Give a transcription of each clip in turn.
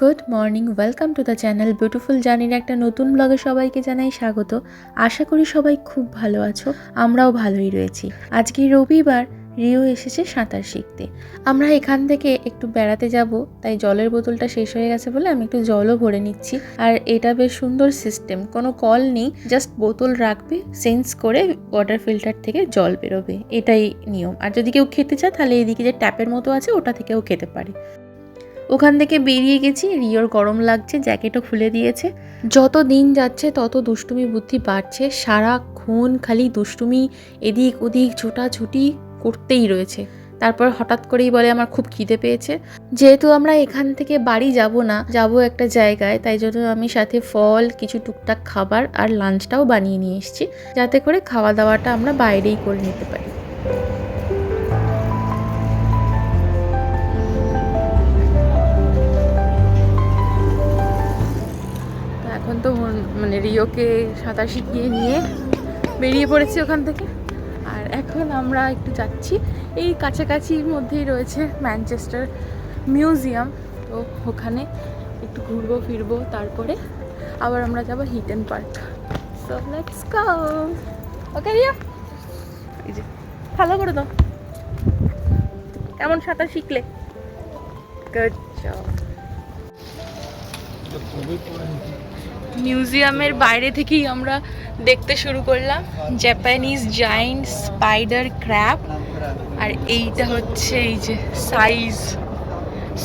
Good morning welcome to the channel beautiful জার্নির একটা নতুন ব্লগে সবাইকে জানাই স্বাগত। আশা করি সবাই খুব ভালো আছো, আমরাও ভালোই রয়েছি। আজকে রবিবার, রিও এসেছে সাঁতার শিখতে। আমরা এখান থেকে একটু বেড়াতে যাব, তাই জলের বোতলটা শেষ হয়ে গেছে বলে আমি একটু জলও ভরে নিচ্ছি। আর এটা বেশ সুন্দর সিস্টেম কোনো কল নেই জাস্ট বোতল রাখবে সেন্স করে ওয়াটার ফিল্টার থেকে জল বেরোবে, এটাই নিয়ম। আর যদি কেউ খেতে চায়, তাহলে এদিকে যে ট্যাপের মতো আছে, ওটা থেকেও খেতে পারে। ওখান থেকে বেরিয়ে গেছি, রিওর গরম লাগছে, জ্যাকেটও খুলে দিয়েছে। যত দিন যাচ্ছে, তত দুষ্টুমি বুদ্ধি বাড়ছে। সারাক্ষণ খালি দুষ্টুমি, এদিক ওদিক ছোটাছুটি করতেই রয়েছে। তারপর হঠাৎ করেই বলে, আমার খুব খিদে পেয়েছে। যেহেতু আমরা এখান থেকে বাড়ি যাব না, যাব একটা জায়গায়, তাই জন্য আমি সাথে ফল, কিছু টুকটাক খাবার আর লাঞ্চটাও বানিয়ে নিয়ে এসেছি। যাতে করে খাওয়া দাওয়াটা আমরা বাইরেই করে নিতে পারি। রিওকে সাঁতার শিখিয়ে নিয়ে বেরিয়ে পড়েছি ওখান থেকে। আর এখন আমরা একটু যাচ্ছি। এই কাছাকাছির মধ্যেই রয়েছে ম্যানচেস্টার মিউজিয়াম। তো ওখানে একটু ঘুরবো, ফিরবো, তারপরে আবার আমরা যাব Heaton park. So let's okay Riya এই যে, ভালো করে দাও। কেমন সাঁতার শিখলে? গুড জব মিউজিয়ামের বাইরে থেকেই আমরা দেখতে শুরু করলাম। জাপানিজ জাইন্ট স্পাইডার ক্র্যাপ আর এইটা হচ্ছে এই যে সাইজ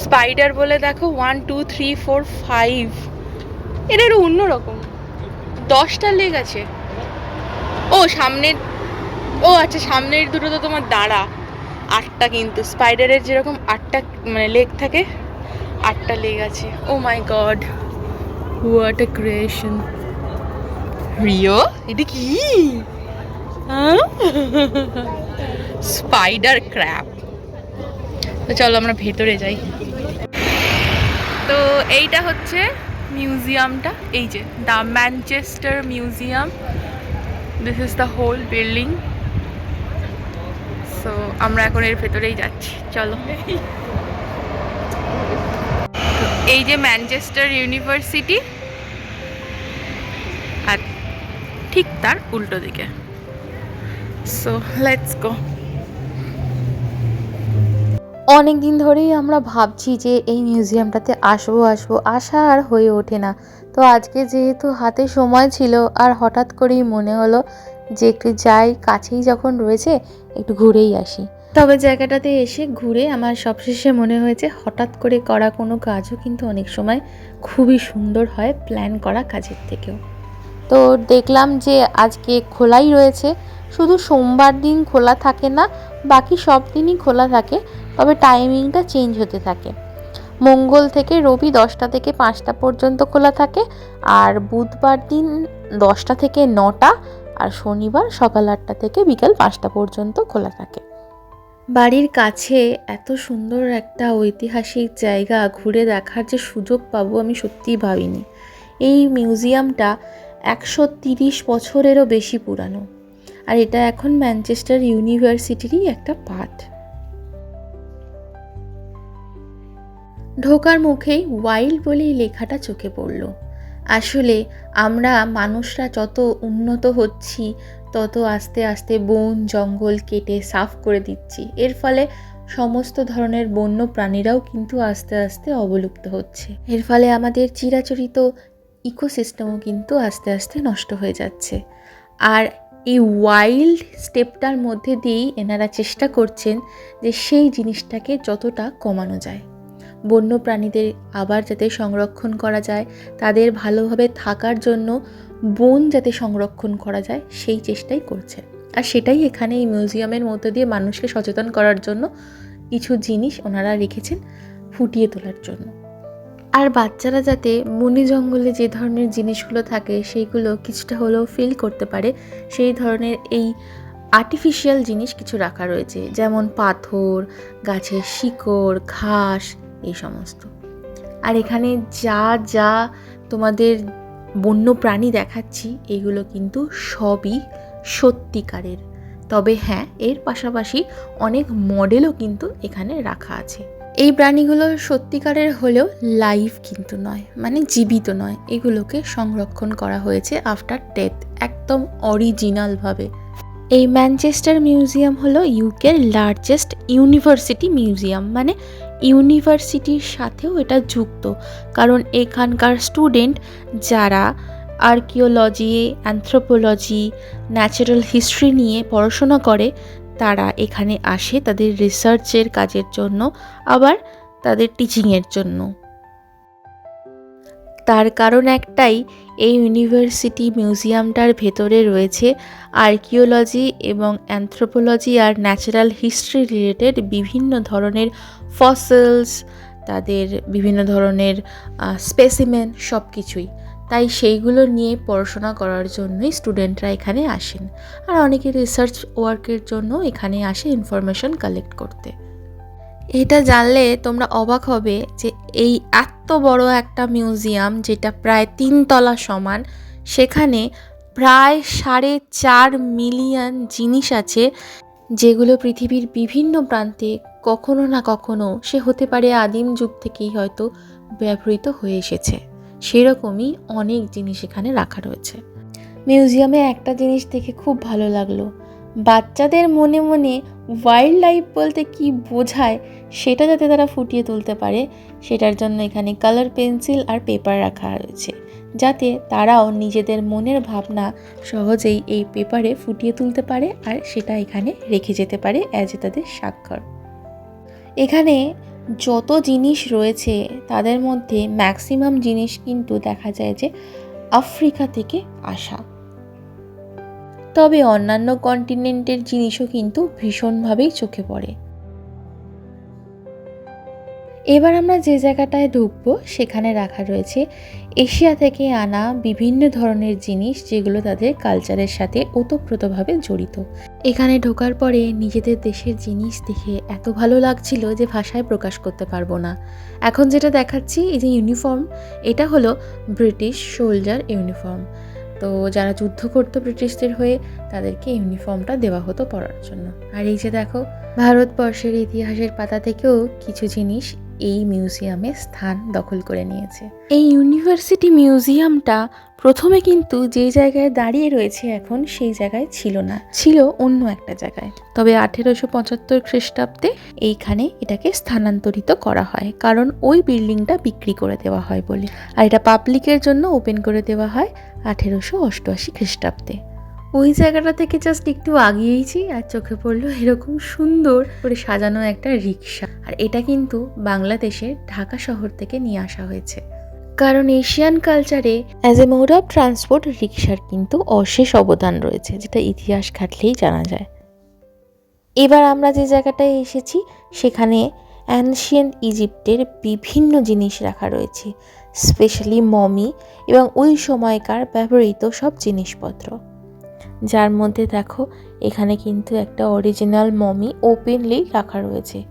স্পাইডার বলে দেখো one two three four five এটা একটু অন্যরকম। দশটা লেগ আছে। ও, সামনের ও আচ্ছা সামনের দুটো তো তোমার দাঁড়া। আটটা কিন্তু। স্পাইডারের যেরকম আটটা মানে লেগ থাকে, আটটা লেগ আছে। ও my god what a creation Rio? এটা কি? স্পাইডার ক্র্যাব তো চলো আমরা ভেতরে যাই। তো এইটা হচ্ছে মিউজিয়ামটা। এই যে the Manchester museum. This is the whole building so আমরা এখন এর ভেতরেই যাচ্ছি। চলো। এই যে ম্যানচেস্টার ইউনিভার্সিটি। ঠিক তার উল্টো দিকে। সো লেটস গো অনেক দিন ধরেই আমরা ভাবছি যে এই মিউজিয়ামটাতে আসব আসব। আসা আর হয়ে ওঠে না। তো আজকে যেহেতু হাতে সময় ছিল, আর হঠাৎ করেই মনে হলো যে একটু যাই, কাছেই যখন রয়েছে, একটু ঘুরেই আসি। তবে জায়গাটাতে এসে ঘুরে আমার সবশেষে মনে হয়েছে, হঠাৎ করে করা কোনো কাজও কিন্তু অনেক সময় খুবই সুন্দর হয় প্ল্যান করা কাজের থেকেও। তো দেখলাম যে আজকে খোলাই রয়েছে। শুধু সোমবার দিন খোলা থাকে না, বাকি সব দিনই খোলা থাকে, তবে টাইমিংটা চেঞ্জ হতে থাকে। মঙ্গল থেকে রবি দশটা থেকে পাঁচটা পর্যন্ত খোলা থাকে, আর বুধবার দিন দশটা থেকে নটা, আর শনিবার সকাল আটটা থেকে বিকাল পাঁচটা পর্যন্ত খোলা থাকে। বাড়ির কাছে এত সুন্দর একটা ঐতিহাসিক জায়গা ঘুরে দেখার যে সুযোগ পাবো আমি সত্যিই ভাবিনি। এই মিউজিয়ামটা একশো তিরিশ বছরেরও বেশি পুরানো। আর এটা এখন ম্যানচেস্টার ইউনিভার্সিটিরই একটা পার্ট ঢোকার মুখেই ওয়াইল্ড বলেই লেখাটা চোখে পড়ল। আসলে আমরা মানুষরা যত উন্নত হচ্ছি, তত আস্তে আস্তে বন, জঙ্গল কেটে সাফ করে দিচ্ছি। এর ফলে সমস্ত ধরনের বন্য প্রাণীরাও কিন্তু আস্তে আস্তে অবলুপ্ত হচ্ছে। এর ফলে আমাদের চিরাচরিত ইকোসিস্টেমও কিন্তু আস্তে আস্তে নষ্ট হয়ে যাচ্ছে। আর এই ওয়াইল্ড স্টেপটার মধ্যে দিয়েই এনারা চেষ্টা করছেন যে সেই জিনিসটাকে যতটা কমানো যায়। বন্য প্রাণীদের আবার যাতে সংরক্ষণ করা যায়, তাদের ভালোভাবে থাকার জন্য বন যাতে সংরক্ষণ করা যায়, সেই চেষ্টাই করছে আর সেটাই এখানে এই মিউজিয়ামের মধ্যে দিয়ে মানুষকে সচেতন করার জন্য কিছু জিনিস ওনারা রেখেছেন ফুটিয়ে তোলার জন্য। আর বাচ্চারা যাতে বনে জঙ্গলে যে ধরনের জিনিসগুলো থাকে, সেইগুলো কিছুটা হলেও ফিল করতে পারে, সেই ধরনের এই আর্টিফিশিয়াল জিনিস কিছু রাখা রয়েছে। যেমন পাথর, গাছের শিকড়, ঘাস, এই সমস্ত। আর এখানে যা যা তোমাদের বন্য প্রাণী দেখাচ্ছি, এগুলো কিন্তু সবই সত্যিকারের। তবে হ্যাঁ এর পাশাপাশি অনেক মডেলও কিন্তু এখানে রাখা আছে। এই প্রাণীগুলো সত্যিকারের হলেও লাইভ কিন্তু নয় মানে জীবিত নয়। এগুলোকে সংরক্ষণ করা হয়েছে আফটার ডেথ একদম অরিজিনালভাবে এই ম্যানচেস্টার মিউজিয়াম হলো ইউকের লার্জেস্ট ইউনিভার্সিটি মিউজিয়াম মানে ইউনিভার্সিটির সাথেও এটা যুক্ত। কারণ এখানকার স্টুডেন্ট যারা আর্কিওলজি অ্যানথ্রোপোলজি ন্যাচারাল হিস্ট্রি নিয়ে পড়াশোনা করে তারা এখানে আসে তাদের রিসার্চের কাজের জন্য, আবার তাদের টিচিংয়ের জন্য। তার কারণ একটাই, এই ইউনিভার্সিটি মিউজিয়ামটার ভেতরে রয়েছে আর্কিওলজি এবং অ্যান্থ্রোপোলজি আর ন্যাচারাল হিস্ট্রি রিলেটেড বিভিন্ন ধরনের ফসেলস তাদের বিভিন্ন ধরনের স্পেসিমেন সব কিছুই তাই সেইগুলো নিয়ে পড়াশোনা করার জন্যই স্টুডেন্টরা এখানে আসেন আর অনেকে রিসার্চ ওয়ার্কের জন্য এখানে আসে ইনফরমেশন কালেক্ট করতে। এটা জানলে তোমরা অবাক হবে যে এই এত বড় একটা মিউজিয়াম যেটা প্রায় তিনতলা সমান, সেখানে প্রায় সাড়ে চার মিলিয়ন জিনিস আছে যেগুলো পৃথিবীর বিভিন্ন প্রান্তে কখনো না কখনো সে হতে পারে আদিম যুগ থেকেই হয়তো ব্যবহৃত হয়ে এসেছে। সেরকমই অনেক জিনিস এখানে রাখা রয়েছে। মিউজিয়ামে একটা জিনিস দেখে খুব ভালো লাগল। বাচ্চাদের মনে মনে ওয়াইল্ড লাইফ বলতে কি বোঝায় সেটা যাতে তারা ফুটিয়ে তুলতে পারে, সেটার জন্য এখানে কালার পেন্সিল আর পেপার রাখা রয়েছে। যাতে তারাও নিজেদের মনের ভাবনা সহজেই এই পেপারে ফুটিয়ে তুলতে পারে আর সেটা এখানে রেখে যেতে পারে অ্যাজ এ তাদের স্বাক্ষর। এখানে যত জিনিস রয়েছে তাদের মধ্যে ম্যাক্সিমাম জিনিস কিন্তু দেখা যায় যে আফ্রিকা থেকে আসা। তবে অন্যান্য কন্টিনেন্টের জিনিসও কিন্তু ভীষণভাবেই চোখে পড়ে। এবার আমরা যে জায়গাটায় ঢুকবো সেখানে রাখা রয়েছে এশিয়া থেকে আনা বিভিন্ন ধরনের জিনিস যেগুলো তাদের কালচারের সাথে ওতপ্রোতভাবে জড়িত। এখানে ঢোকার পরে নিজেদের দেশের জিনিস দেখে এত ভালো লাগছিল যে ভাষায় প্রকাশ করতে পারব না। এখন যেটা দেখাচ্ছি এই যে ইউনিফর্ম, এটা হলো ব্রিটিশ সোলজার ইউনিফর্ম। তো যারা যুদ্ধ করতো ব্রিটিশদের হয়ে, তাদেরকে ইউনিফর্মটা দেওয়া হতো পরার জন্য। আর এই যে দেখো, ভারতবর্ষের ইতিহাসের পাতা থেকেও কিছু জিনিস এই মিউজিয়ামে স্থান দখল করে নিয়েছে। এই ইউনিভার্সিটি মিউজিয়ামটা প্রথমে কিন্তু যে জায়গায় দাঁড়িয়ে রয়েছে এখন সেই জায়গায় ছিল না, ছিল অন্য একটা জায়গায়। তবে আঠেরোশো পঁচাত্তর খ্রিস্টাব্দে এইখানে এটাকে স্থানান্তরিত করা হয়, কারণ ওই বিল্ডিংটা বিক্রি করে দেওয়া হয় বলে। আর এটা পাবলিকের জন্য ওপেন করে দেওয়া হয় আঠেরোশো অষ্টআশি খ্রিস্টাব্দে। ওই জায়গাটা থেকে জাস্ট একটু আগিয়েইছি আর চোখে পড়ল এরকম সুন্দর করে সাজানো একটা রিক্সা আর এটা কিন্তু বাংলাদেশের ঢাকা শহর থেকে নিয়ে আসা হয়েছে। কারণ এশিয়ান কালচারে as a mode of transport রিক্সার কিন্তু অশেষ অবদান রয়েছে, যেটা ইতিহাস ঘাটলেই জানা যায়। এবার আমরা যে জায়গাটায় এসেছি, সেখানে অ্যানশিয়েন্ট ইজিপ্টের বিভিন্ন জিনিস রাখা রয়েছে স্পেশালি মমি এবং ওই সময়কার ব্যবহৃত সব জিনিসপত্র। যার মধ্যে দেখো, এখানে কিন্তু একটা অরিজিনাল মমি ওপেনলি রাখা রয়েছে।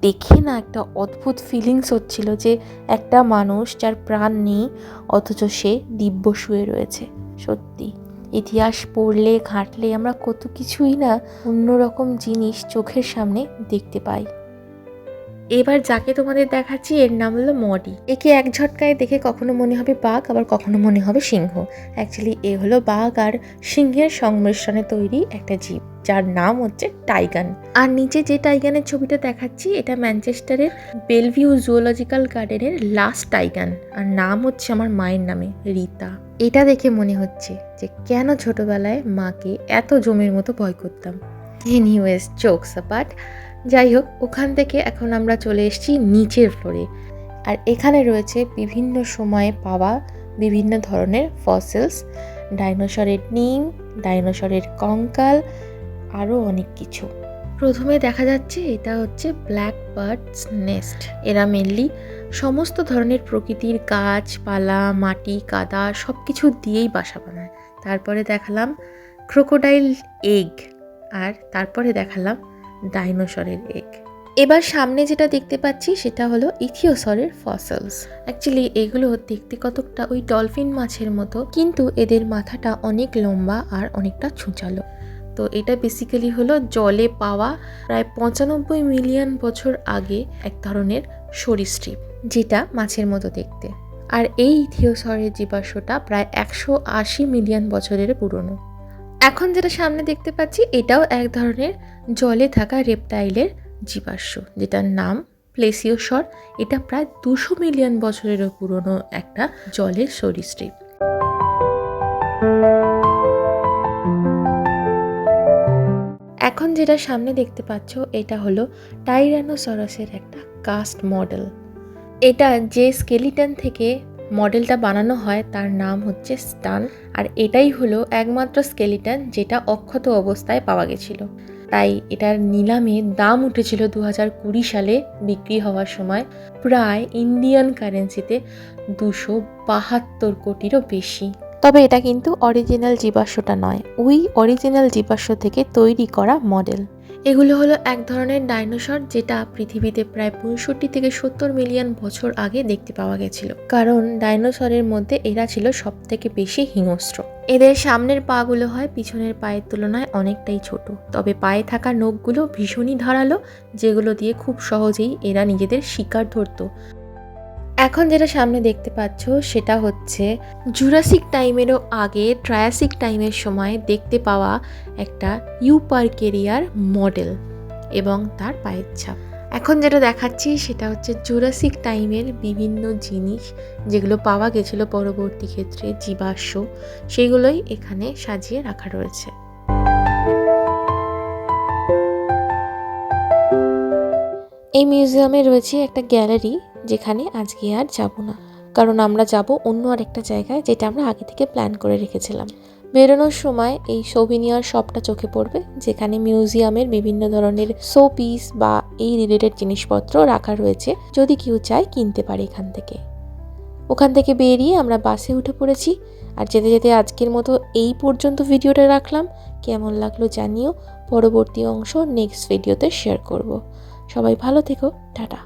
দেখে না একটা অদ্ভুত ফিলিংস হচ্ছিল যে একটা মানুষ যার প্রাণ নেই, অথচ সে দিব্য শুয়ে রয়েছে। সত্যি, ইতিহাস পড়লে, ঘাঁটলে আমরা কত কিছুই না অন্যরকম জিনিস চোখের সামনে দেখতে পাই। এবার যাকে তোমাদের দেখাচ্ছি, এর নাম হলো মডি। একে এক ঝটকায় দেখে কখনো মনে হবে বাঘ, আবার কখনো মনে হবে সিংহ। অ্যাকচুয়ালি এ হলো বাঘ আর সিংহের সংমিশ্রণে তৈরি একটা জীব, যার নাম হচ্ছে টাইগান। আর নিচে যে টাইগানের ছবিটা দেখাচ্ছি, এটা ম্যানচেস্টারের বেলভিউ জুওলজিক্যাল গার্ডেনের লাস্ট টাইগান। আর নাম হচ্ছে আমার মায়ের নামে, রীতা। এটা দেখে মনে হচ্ছে যে কেন ছোটবেলায় মাকে এত জমির মতো ভয় করতাম। এনিওয়েজ জোকস অ্যাপার্ট যাই হোক ওখান থেকে এখন আমরা চলে এসেছি নিচের ফ্লোরে আর এখানে রয়েছে বিভিন্ন সময়ে পাওয়া বিভিন্ন ধরনের ফসিলস ডাইনোসরের নিম ডাইনোসরের কঙ্কাল আরও অনেক কিছু। প্রথমে দেখা যাচ্ছে এটা হচ্ছে ব্ল্যাক বার্ডস নেস্ট এরা মেনলি সমস্ত ধরনের প্রকৃতির গাছপালা মাটি, কাদা সব কিছু দিয়েই বাসা বানায়। তারপরে দেখালাম ক্রোকোডাইল এগ আর তারপরে দেখালাম ডাইনোসরের এগ। এবার সামনে যেটা দেখতে পাচ্ছি, সেটা হলো ইথিওসরের ফসলস অ্যাকচুয়ালি এগুলো দেখতে কতকটা ওই ডলফিন মাছের মতো, কিন্তু এদের মাথাটা অনেক লম্বা আর অনেকটা ছুঁচালো তো এটা বেসিক্যালি হলো জলে পাওয়া প্রায় পঁচানব্বই মিলিয়ন বছর আগে এক ধরনের সরীসৃপ যেটা মাছের মতো দেখতে। আর এই থিওসরের জীবাশ্মটা প্রায় একশো আশি মিলিয়ন বছরের পুরনো। এখন যেটা সামনে দেখতে পাচ্ছি, এটাও এক ধরনের জলে থাকা রেপটাইলের জীবাশ্ম, যেটার নাম প্লেসিওসর। এটা প্রায় দুশো মিলিয়ন বছরেরও পুরনো একটা জলের সরীসৃপ। এখন যেটা সামনে দেখতে পাচ্ছ, এটা হলো টাইরানোসরাসের একটা কাস্ট মডেল। এটা যে স্কেলিটন থেকে মডেলটা বানানো হয়, তার নাম হচ্ছে স্টান। আর এটাই হলো একমাত্র স্কেলিটন, যেটা অক্ষত অবস্থায় পাওয়া গেছিল। তাই এটার নিলামে দাম উঠেছিল দু হাজার কুড়ি সালে বিক্রি হওয়ার সময় প্রায় ইন্ডিয়ান কারেন্সিতে দুশো বাহাত্তর কোটিরও বেশি। তবে এটা কিন্তু অরিজিনাল জীবাশ্মটা নয় ওই অরিজিনাল জীবাশ্ম থেকে তৈরি করা মডেল। এগুলো হলো এক ধরনের ডাইনোসর যেটা পৃথিবীতে প্রায় পঁয়ষট্টি থেকে সত্তর মিলিয়ন বছর আগে দেখতে পাওয়া গেছিল। কারণ ডাইনোসরের মধ্যে এরা ছিল সব থেকে বেশি হিংস্র। এদের সামনের পাগুলো হয় পিছনের পায়ের তুলনায় অনেকটাই ছোট। তবে পায়ে থাকা নখগুলো ভীষণই ধারালো, যেগুলো দিয়ে খুব সহজেই এরা নিজেদের শিকার ধরতো। এখন যেটা সামনে দেখতে পাচ্ছ, সেটা হচ্ছে জুরাসিক টাইমেরও আগে ট্রায়াসিক টাইমের সময় দেখতে পাওয়া একটা ইউপারকেরিয়ার মডেল এবং তার পায়ের ছাপ। এখন যেটা দেখাচ্ছি সেটা হচ্ছে জুরাসিক টাইমের বিভিন্ন জিনিস যেগুলো পাওয়া গেছিল পরবর্তী ক্ষেত্রে, জীবাশ্ম, সেগুলোই এখানে সাজিয়ে রাখা রয়েছে। এই মিউজিয়ামে রয়েছে একটা গ্যালারি যেখানে আজকে আর যাব না। কারণ আমরা যাব অন্য আরেকটা জায়গায় যেটা আমরা আগে থেকে প্ল্যান করে রেখেছিলাম। বেরোনোর সময় এই সোভিনিয়ার শপটা চোখে পড়বে, যেখানে মিউজিয়ামের বিভিন্ন ধরনের শো পিস বা এই রিলেটেড জিনিসপত্র রাখা রয়েছে, যদি কেউ চায় কিনতে পারে এখান থেকে। ওখান থেকে বেরিয়ে আমরা বাসে উঠে পড়েছি, আর যেতে যেতে আজকের মতো এই পর্যন্ত ভিডিওটা রাখলাম। কেমন লাগল জানিও, পরবর্তী অংশ নেক্সট ভিডিওতে শেয়ার করব। সবাই ভালো থেকো, টাটা।